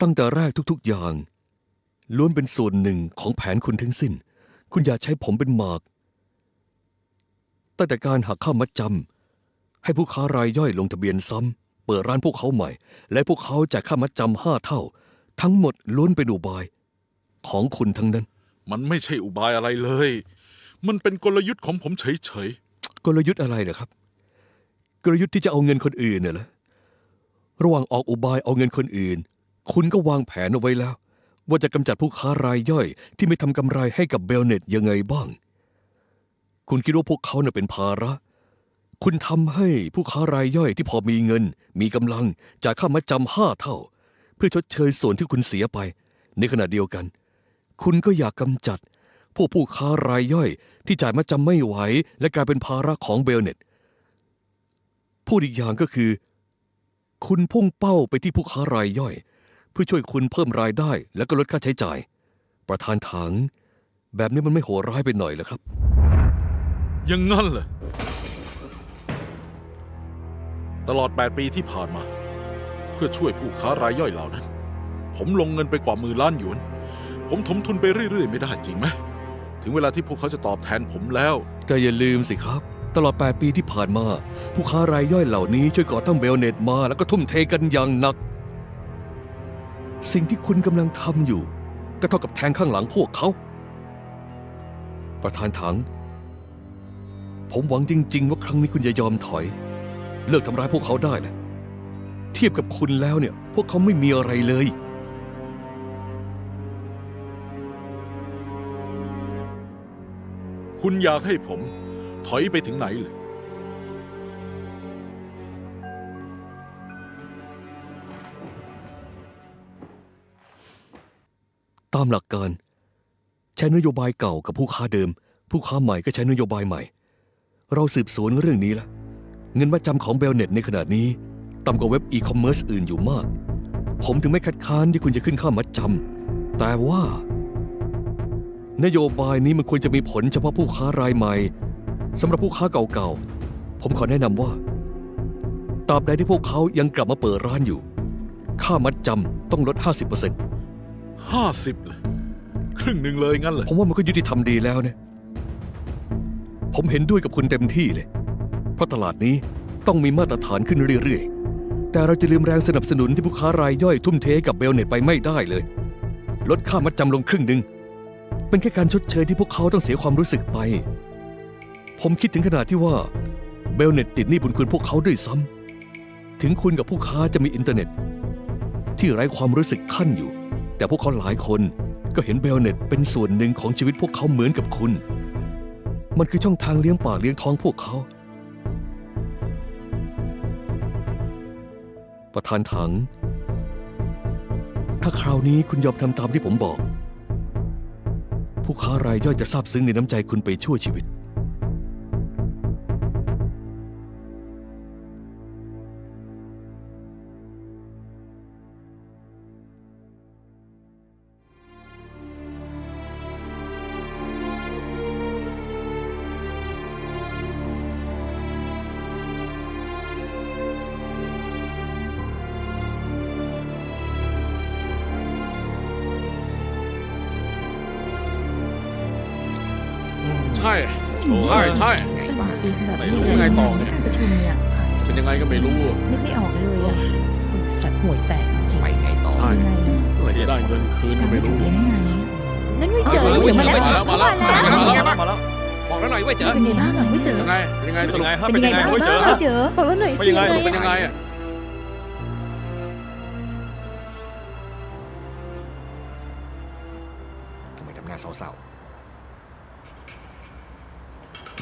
ตั้งแต่แรกทุกๆอย่าง ล้วนเป็นส่วนหนึ่งของแผนคุณทั้งสิ้น คุณอย่าใช้ผมเป็นหมาก ตั้งแต่การหักค่ามัดจำให้ผู้ค้ารายย่อยลงทะเบียนซ้ำเปิดร้านพวกเขาใหม่ และพวกเขาจ่ายค่ามัดจำห้าเท่า ทั้งหมดล้วนเป็นอุบาย ของคุณทั้งนั้น มันไม่ใช่อุบายอะไรเลย มันเป็นกลยุทธ์ของผมเฉยกลยุทธ์อะไรเหรอครับ กลยุทธ์ที่จะเอาเงินคนอื่นน่ะเหรอระหว่างออกอุบายเอาเงินคนอื่น คุณก็วางแผนเอาไว้แล้ว ว่าจะกำจัดผู้ค้ารายย่อย ที่ไม่ทำกำไรให้กับเบลเน็ตยังไงบ้าง คุณคิดว่าพวกเขาเน่ะเป็นภาระ คุณทำให้ผู้ค้ารายย่อยที่พอมีเงิน มีกำลังจ่ายค่ามัดจำห้าเท่า เพื่อชดเชยส่วนที่คุณเสียไป ในขณะเดียวกัน คุณก็อยากกำจัด พวกผู้ค้ารายย่อย ที่จ่ายมัดจำไม่ไหว และกลายเป็นภาระของเบลเน็ตพูดอีกอย่างก็คือ คุณพุ่งเป้าไปที่ผู้ค้ารายย่อย พื่อช่วยคุณเพิ่มรายได้ และก็ลดค่าใช้จ่าย ประธานถัง แบบนี้มันไม่โหดร้ายไปหน่อยเหรอครับๆอยังงั้นเหรอตลอด 8 ปีที่ผ่านมา เพื่อช่วยผู้ค้ารายย่อยเหล่านั้น ผมลงเงินไปกว่าหมื่นล้านหยวน ผมถมทุนไปเรื่อย ๆ ไม่ได้จริงไหมถึงเวลาที่พวกเขาจะตอบแทนผมแล้ว แต่อย่าลืมสิครับ ตลอด 8 ปีที่ผ่านมา ผู้ค้ารายย่อยเหล่านี้ช่วยก่อตั้งเบลเน็ตมาแล้วก็ทุ่มเทกันอย่างหนัก สิ่งที่คุณกำลังทำอยู่ ก็เท่ากับแทงข้างหลังพวกเขา ประธานถัง ผมหวังจริง ๆ ว่าครั้งนี้คุณจะยอมถอย เลิกทำร้ายพวกเขาได้นะเทียบกับคุณแล้วเนี่ย พวกเขาไม่มีอะไรเลย คุณอยากให้ผม ถอยไปถึงไหนเลยามหลักการ ใช้นโยบายเก่ากับผู้ค้าเดิม ผู้ค้าใหม่ก็ใช้นโยบายใหม่ เราสืบสวนเรื่องนี้ล้วเงินมาจำของเบลเน็ตในขณะนี้ต่ำกว่าเว็บอีคอมเมิร์ซอื่นอยู่มาก ผมถึงไม่คัดค้านที่คุณจะขึ้นค่ามัดจำแต่ว่า นโยบายนี้มันควรจะมีผลเฉพาะผู้ค้ารายใหม่สำหรับผู้ค้าเก่าๆ ผมขอแนะนำว่าตราบใดที่พวกเขายังกลับมาเปิดร้านอยู่ ค่ามัดจำต้องลด 50% 50เลยครึ่งหนึ่งเลยงั้นเหรอผมว่ามันก็ยุติธรรมดีแล้วเนี่ย ผมเห็นด้วยกับคุณเต็มที่เลย เพราะตลาดนี้ต้องมีมาตรฐานขึ้นเรื่อยๆ แต่เราจะลืมแรงสนับสนุนที่ผู้ค้ารายย่อยทุ่มเทกับเบลเน็ตไปไม่ได้เลย ลดค่ามัดจำลงครึ่งหนึ่ง เป็นแค่การชดเชยที่พวกเขาต้องเสียความรู้สึกไป ผมคิดถึงขนาดที่ว่าเบลเน็ตติดหนี้บุญคุณพวกเขาด้วยซ้ำถึงคุณกับผู้ค้าจะมีอินเทอร์เน็ต ที่ไร้ความรู้สึกขั้นอยู่ แต่พวกเขาหลายคนก็เห็นเบลเน็ตเป็นส่วนหนึ่งของชีวิตพวกเขาเหมือนกับคุณ มันคือช่องทางเลี้ยงปากเลี้ยงท้องพวกเขา ประธานถัง ถ้าคราวนี้คุณยอมทำตามที่ผมบอก ผู้ค้ารายย่อยจะซาบซึ้งในน้ำใจคุณไปชั่วชีวิต ใช่ใช่ใช่นั่นสิแบบไม่รู้ยังไงต่อเนี่ย การประชุมเนี่ยเป็นยังไงก็ไม่รู้อะนึกไม่ออกเลยอะสัตว์ห่วยแตกจริงไปไงต่อ ใช่ ยังไงเนาะเมื่อจะได้เงินคืนก็การไม่ไม่ถูรู้ กเลยนะงานนี้นั่นไม่เจอเออเดี๋ยวมาแล้วมาแล้วมาแล้วเข้ามาแล้ว มาแล้วบอกแล้วหน่อยว่าเจอ เป็นไงบ้างอะไม่เจอ ยังไงเป็นยังไงสรุปเป็นยังไงบ้างไม่เจอไม่เจอ บอกว่าหน่อยไม่สิยังไงยังไงเป็นยังไงอะทำไมทำหน้าเศร้าๆ